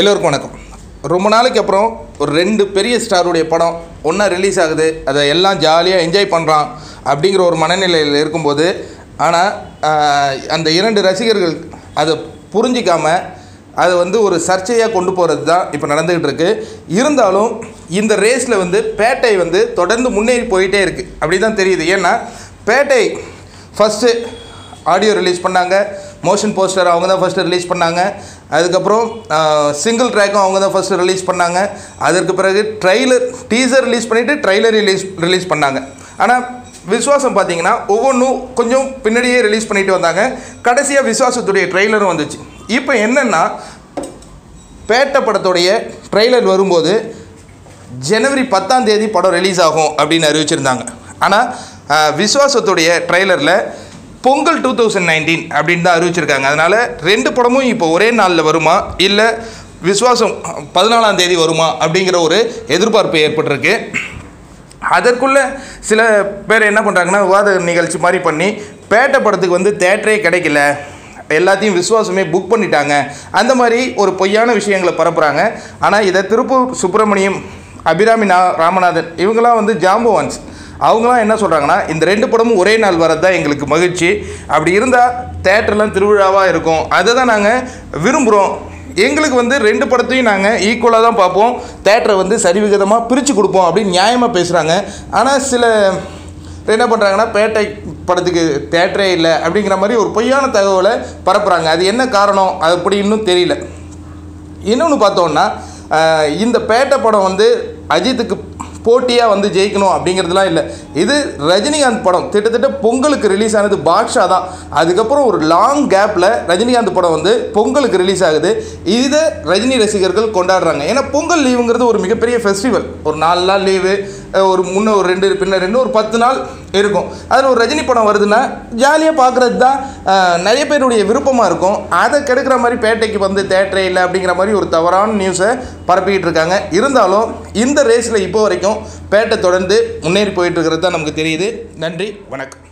எல்லோருக்கும் வணக்கம். ரொம்ப நாளைக்கு அப்புறம் ஒரு ரெண்டு பெரிய ஸ்டாருடைய படம் ஒன்றா ரிலீஸ் ஆகுது. அதை எல்லாம் ஜாலியாக என்ஜாய் பண்ணுறான் அப்படிங்கிற ஒரு மனநிலையில் இருக்கும்போது ஆனால் அந்த இரண்டு ரசிகர்கள் அதை புரிஞ்சிக்காமல் அதை வந்து ஒரு சர்ச்சையாக கொண்டு போகிறது தான் இப்போ நடந்துக்கிட்டு இருக்கு. இருந்தாலும் இந்த ரேஸில் வந்து பேட்டை வந்து தொடர்ந்து முன்னேறி போயிட்டே இருக்குது அப்படி தான் தெரியுது. ஏன்னா பேட்டை ஃபஸ்ட்டு ஆடியோ ரிலீஸ் பண்ணாங்க. மோஷன் போஸ்டர் அவங்க தான் ஃபஸ்ட்டு ரிலீஸ் பண்ணாங்க. அதுக்கப்புறம் சிங்கிள் ட்ராக்கும் அவங்க தான் ஃபஸ்ட்டு ரிலீஸ் பண்ணாங்க. அதற்கு பிறகு ட்ரெய்லர் டீசர் ரிலீஸ் பண்ணிவிட்டு ட்ரெய்லர் ரிலீஸ் ரிலீஸ் பண்ணாங்க. ஆனால் விஸ்வாசம் பார்த்தீங்கன்னா ஒவ்வொன்றும் கொஞ்சம் பின்னாடியே ரிலீஸ் பண்ணிட்டு வந்தாங்க. கடைசியாக விஸ்வாசத்துடைய ட்ரெய்லரும் வந்துச்சு. இப்போ என்னென்னா பேட்ட படத்துடைய ட்ரெய்லர் வரும்போது ஜனவரி பத்தாம் தேதி படம் ரிலீஸ் ஆகும் அப்படின்னு அறிவிச்சிருந்தாங்க. ஆனால் விஸ்வாசத்துடைய ட்ரெய்லரில் பொங்கல் டூ தௌசண்ட் நைன்டீன் அப்படின்னு தான் அறிவிச்சிருக்காங்க. அதனால் ரெண்டு படமும் இப்போ ஒரே நாளில் வருமா? இல்லை விஸ்வாசம் பதினாலாம் தேதி வருமா? அப்படிங்கிற ஒரு எதிர்பார்ப்பு ஏற்பட்டிருக்கு. அதற்குள்ளே சில பேர் என்ன பண்ணுறாங்கன்னா விவாத நிகழ்ச்சி மாதிரி பண்ணி பேட்டை படத்துக்கு வந்து தேட்டரே கிடைக்கல. எல்லாத்தையும் விசுவாசமே புக் பண்ணிட்டாங்க. அந்த மாதிரி ஒரு பொய்யான விஷயங்களை பரப்புகிறாங்க ஆனால் இதை திருப்பூர் சுப்பிரமணியம் அபிராமி நா ராமநாதன் இவங்களாம் வந்து ஜாம்பவான்ஸ். அவங்களாம் என்ன சொல்கிறாங்கன்னா இந்த ரெண்டு படமும் ஒரே நாள் வரது தான் எங்களுக்கு மகிழ்ச்சி. அப்படி இருந்தால் தேட்டர்லாம் திருவிழாவாக இருக்கும். அதை தான் நாங்கள் விரும்புகிறோம் எங்களுக்கு வந்து ரெண்டு படத்தையும் நாங்கள் ஈக்குவலாக தான் பார்ப்போம். தேட்டரை வந்து சரிவிகிதமாக பிரித்து கொடுப்போம் அப்படின்னு நியாயமாக பேசுகிறாங்க ஆனால் சில என்ன பண்ணுறாங்கன்னா பேட்டை படத்துக்கு தேட்டரே இல்லை அப்படிங்கிற மாதிரி ஒரு பொய்யான தகவலை பரப்புகிறாங்க அது என்ன காரணம்? அது அப்படி இன்னும் தெரியல. இன்னொன்று பார்த்தோன்னா இந்த பேட்டை படம் வந்து அஜித்துக்கு போட்டியாக வந்து ஜெயிக்கணும் அப்படிங்கிறதுலாம் இல்லை. இது ரஜினிகாந்த் படம். கிட்டத்தட்ட பொங்கலுக்கு ரிலீஸ் ஆனது பாட்ஷா தான். அதுக்கப்புறம் ஒரு லாங் கேப்பில் ரஜினிகாந்த் படம் வந்து பொங்கலுக்கு ரிலீஸ் ஆகுது. இதை ரஜினி ரசிகர்கள் கொண்டாடுறாங்க. ஏன்னா பொங்கல் லீவுங்கிறது ஒரு மிகப்பெரிய ஃபெஸ்டிவல் ஒரு நாலு நாள் லீவு ஒரு முன்ன ஒரு ரெண்டு பின்ன ரெண்டு ஒரு பத்து நாள் இருக்கும். அதில் ஒரு ரஜினி படம் வருதுன்னா ஜாலியாக பார்க்குறது தான் நிறைய பேருடைய விருப்பமாக இருக்கும். அதை கெடுக்கிற மாதிரி பேட்டைக்கு வந்து தேட்டரே இல்லை அப்படிங்கிற மாதிரி ஒரு தவறான நியூஸை பரப்பிக்கிட்டு இருக்காங்க. இருந்தாலும் இந்த ரேஸில் இப்போ வரைக்கும் பேட்டை தொடர்ந்து முன்னேறி போயிட்டு இருக்கிறது தான் நமக்கு தெரியுது. நன்றி வணக்கம்.